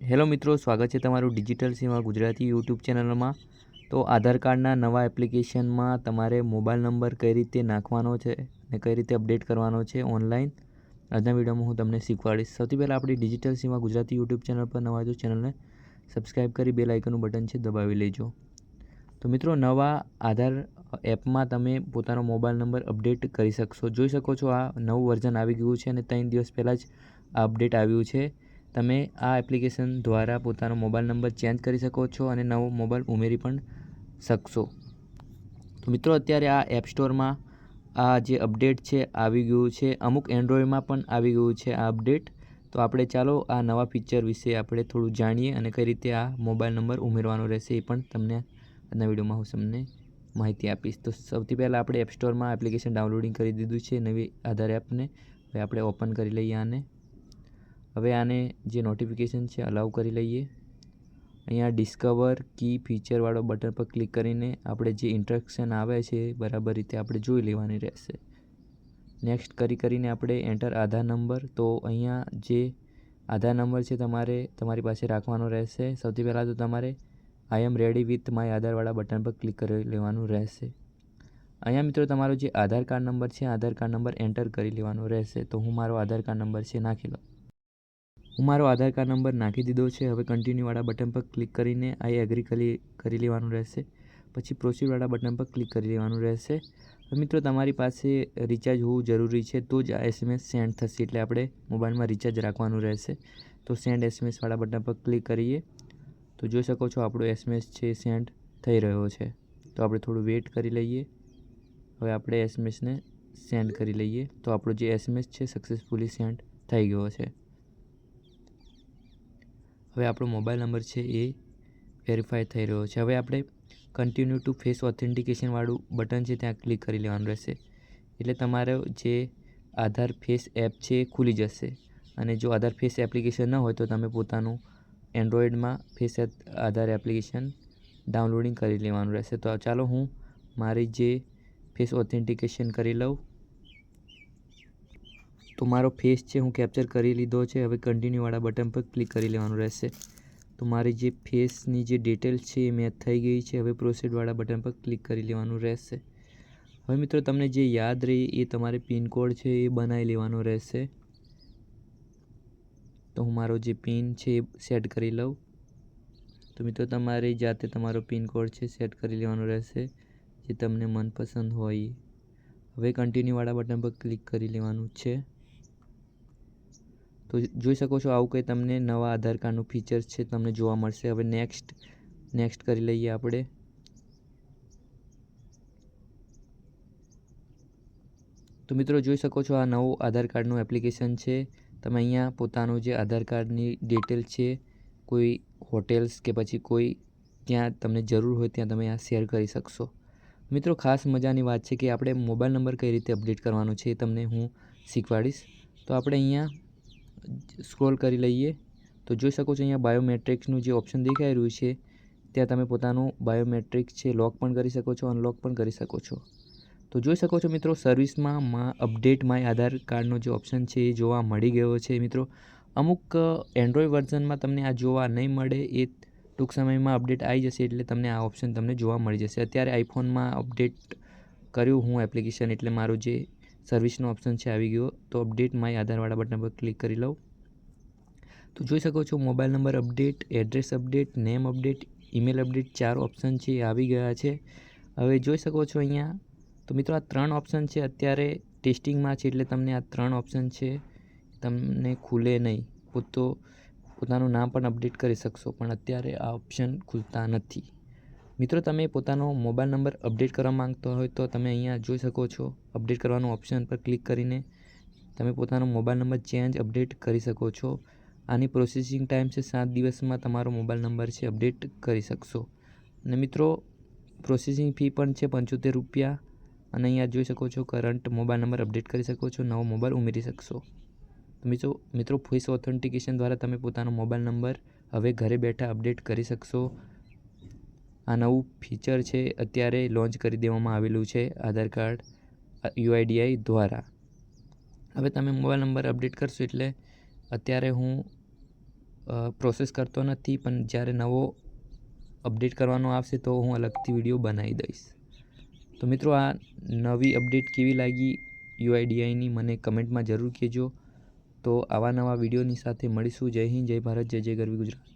Hello મિત્રો, સ્વાગત છે તમારું ડિજિટલ સેવા ગુજરાતી યુટ્યુબ ચેનલમાં. તો આધાર કાર્ડના નવા એપ્લિકેશનમાં તમારે મોબાઈલ નંબર કઈ રીતે નાખવાનો છે અને કઈ રીતે અપડેટ કરવાનો છે ઓનલાઈન? આજના વિડીયોમાં હું તમને શીખવાડીશ. સૌથી પહેલાં આપણી ડિજિટલ સેવા ગુજરાતી યુટ્યુબ ચેનલ પર નવા જો ચેનલને સબસ્ક્રાઈબ કરી બે લાઇકનનું બટન છે દબાવી લેજો. તો મિત્રો, નવા આધાર એપમાં તમે પોતાનો મોબાઈલ નંબર અપડેટ કરી શકશો. જોઈ શકો છો આ નવું વર્ઝન આવી ગયું છે અને ત્રણ દિવસ પહેલાં જ આ અપડેટ આવ્યું છે. તમે આ એપ્લિકેશન દ્વારા પોતાનો મોબાઈલ નંબર ચેન્જ કરી શકો છો અને નવો મોબાઈલ ઉમેરી પણ શકશો. તો મિત્રો, અત્યારે આ એપ સ્ટોરમાં આ જે અપડેટ છે આવી ગયું છે. અમુક એન્ડ્રોઈડમાં પણ આવી ગયું છે આ અપડેટ. તો આપણે ચાલો આ નવા ફીચર વિશે આપણે થોડું જાણીએ અને કઈ રીતે આ મોબાઈલ નંબર ઉમેરવાનો રહેશે એ પણ તમને આજના વિડીયોમાં હું તમને માહિતી આપીશ. તો સૌથી પહેલાં આપણે એપ સ્ટોરમાં એપ્લિકેશન ડાઉનલોડિંગ કરી દીધું છે નવી આધાર એપને. હવે આપણે ઓપન કરી લઈએ આને. હવે આને જે નોટિફિકેશન છે અલાઉ કરી લઈએ. અહીંયા ડિસ્કવર કી ફીચરવાળો બટન પર ક્લિક કરીને આપણે જે ઇન્ટ્રક્શન આવે છે, બરાબર રીતે આપણે જોઈ લેવાની રહેશે. નેક્સ્ટ કરી કરીને આપણે એન્ટર આધાર નંબર તો અહીંયા જે આધાર નંબર છે, તમારે તમારી પાસે રાખવાનો રહેશે. સૌથી પહેલાં તો તમારે I am ready with my આધારવાળા button પર ક્લિક કરી લેવાનું રહેશે. અહીંયા મિત્રો તમારો જે આધાર કાર્ડ નંબર છે, આધાર કાર્ડ નંબર એન્ટર કરી લેવાનો રહેશે. તો હું મારો આધાર કાર્ડ નંબર છે, નાખી લઉં હું મારો આધાર કાર્ડ નંબર નાખી દીધો છે. હવે કન્ટિન્યુવાળા બટન પર ક્લિક કરીને આઈ એગ્રી કરી કરી લેવાનું રહેશે. પછી પ્રોસીડવાળા બટન પર ક્લિક કરી લેવાનું રહેશે. મિત્રો, તમારી પાસે રિચાર્જ હોવું જરૂરી છે, તો જ આ એસએમએસ સેન્ડ થશે. એટલે આપણે મોબાઈલમાં રિચાર્જ રાખવાનું રહેશે. તો સેન્ડ એસએમએસવાળા બટન પર ક્લિક કરીએ. તો જોઈ શકો છો, આપણો એસએમએસ છે સેન્ડ થઈ રહ્યો છે. તો આપણે થોડું વેઇટ કરી લઈએ. હવે આપણે એસએમએસને સેન્ડ કરી લઈએ. તો આપણો જે એસએમએસ છે સક્સેસફુલી સેન્ડ થઈ ગયો છે. હવે આપણો મોબાઈલ નંબર છે એ વેરીફાઈ થઈ રહ્યો છે. હવે આપણે કન્ટિન્યુ ટુ ફેસ ઓથેન્ટિકેશનવાળું બટન છે ત્યાં ક્લિક કરી લેવાનું રહેશે. એટલે તમારો જે આધાર ફેસ એપ છે એ ખુલી જશે. અને જો આધાર ફેસ એપ્લિકેશન ન હોય તો તમે પોતાનું એન્ડ્રોઈડમાં ફેસ આધાર એપ્લિકેશન ડાઉનલોડિંગ કરી લેવાનું રહેશે. તો ચાલો હું મારી જે ફેસ ઓથેન્ટિકેશન કરી લઉં. તો મારો ફેસ છે, હું કેપ્ચર કરી લીધો છે. હવે કન્ટિન્યુવાળા બટન પર ક્લિક કરી લેવાનું રહેશે. તો મારી જે ફેસની જે ડિટેલ છે એ મેચ થઈ ગઈ છે. હવે પ્રોસેડવાળા બટન પર ક્લિક કરી લેવાનું રહેશે. હવે મિત્રો તમને જે યાદ રહી એ તમારે પિનકોડ છે એ બનાવી લેવાનો રહેશે. તો હું મારો જે પિન છે એ સેટ કરી લઉં. તો મિત્રો તમારે જાતે તમારો પિનકોડ છે સેટ કરી લેવાનો રહેશે, જે તમને મનપસંદ હોય. હવે કન્ટિન્યુવાળા બટન પર ક્લિક કરી લેવાનું છે. તો જોઈ શકો છો આવું કંઈ તમને નવા આધાર કાર્ડનું ફીચર્સ છે તમને જોવા મળશે. હવે નેક્સ્ટ નેક્સ્ટ કરી લઈએ આપણે. તો મિત્રો જોઈ શકો છો આ નવું આધાર કાર્ડનું એપ્લિકેશન છે. તમે અહીંયા પોતાનું જે આધાર કાર્ડની ડિટેલ છે, કોઈ હોટેલ્સ કે પછી કોઈ ત્યાં તમને જરૂર હોય ત્યાં તમે આ શેર કરી શકશો. મિત્રો ખાસ મજાની વાત છે કે આપણે મોબાઈલ નંબર કઈ રીતે અપડેટ કરવાનો છે એ તમને હું શીખવાડીશ. તો આપણે અહીંયા સ્ક્રોલ કરી લઈએ, તો જોઈ શકો છો અહીંયા બાયોમેટ્રિક્સનું જે ઓપ્શન દેખાઈ રહ્યું છે, ત્યાં તમે પોતાનું બાયોમેટ્રિક છે લોક પણ કરી શકો છો, અનલોક પણ કરી શકો છો. તો જોઈ શકો છો મિત્રો, સર્વિસમાં મા અપડેટ માય આધાર કાર્ડનો જે ઓપ્શન છે એ જોવા મળી ગયો છે મિત્રો. અમુક એન્ડ્રોઈડ વર્ઝનમાં તમને આ જોવા નહીં મળે, એ ટૂંક સમયમાં અપડેટ આવી જશે એટલે તમને આ ઓપ્શન તમને જોવા મળી જશે. અત્યારે આઈફોનમાં અપડેટ કર્યું હું એપ્લિકેશન એટલે મારું જે સર્વિસનો ઓપ્શન છે, આવી ગયો. તો અપડેટ માય આધારવાળા બટન પર ક્લિક કરી લઉં. તો જોઈ શકો છો, mobile number update, address update, name update, email update ચાર ઓપ્શન છે, એ આવી ગયા છે. હવે જોઈ શકો છો અહીંયા, તો મિત્રો આ ત્રણ ઓપ્શન છે, અત્યારે ટેસ્ટિંગમાં છે, એટલે તમને આ ત્રણ ઓપ્શન છે, તમને ખુલે નહીં. પોતો, પોતાનું નામ પણ અપડેટ કરી શકશો, પણ અત્યારે આ ઓપ્શન ખુલતા નથી. મિત્રો, તમે પોતાનો મોબાઈલ નંબર અપડેટ કરવા માંગતો હોય તો તમે અહીંયા જોઈ શકો છો. અપડેટ કરવાનું ઓપ્શન પર ક્લિક કરીને તમે પોતાનો મોબાઈલ નંબર ચેન્જ અપડેટ કરી શકો છો. આની પ્રોસેસિંગ ટાઈમ છે સાત દિવસમાં તમારો મોબાઈલ નંબર છે અપડેટ કરી શકશો. અને મિત્રો, પ્રોસેસિંગ ફી પણ છે પંચોતેર રૂપિયા અને અહીંયા જોઈ શકો છો કરંટ મોબાઈલ નંબર અપડેટ કરી શકો છો, નવો મોબાઈલ ઉમેરી શકશો. મિત્રો મિત્રો ફેસ ઓથેન્ટિકેશન દ્વારા તમે પોતાનો મોબાઈલ નંબર હવે ઘરે બેઠા અપડેટ કરી શકશો. આ નવું ફીચર છે, અત્યારે લોન્ચ કરી દેવામાં આવેલું છે આધાર કાર્ડ યુઆઈડીઆઈ દ્વારા. હવે તમે મોબાઈલ નંબર અપડેટ કરશો એટલે અત્યારે હું પ્રોસેસ કરતો નથી, પણ જ્યારે નવો અપડેટ કરવાનો આવશે તો હું અલગથી વીડિયો બનાવી દઈશ. તો મિત્રો આ નવી અપડેટ કેવી લાગી યુઆઈડીઆઈની મને કમેન્ટમાં જરૂર કહેજો. તો આવા નવા વિડીયોની સાથે મળીશું. જય હિન્દ, જય ભારત, જય જય ગરવી ગુજરાત.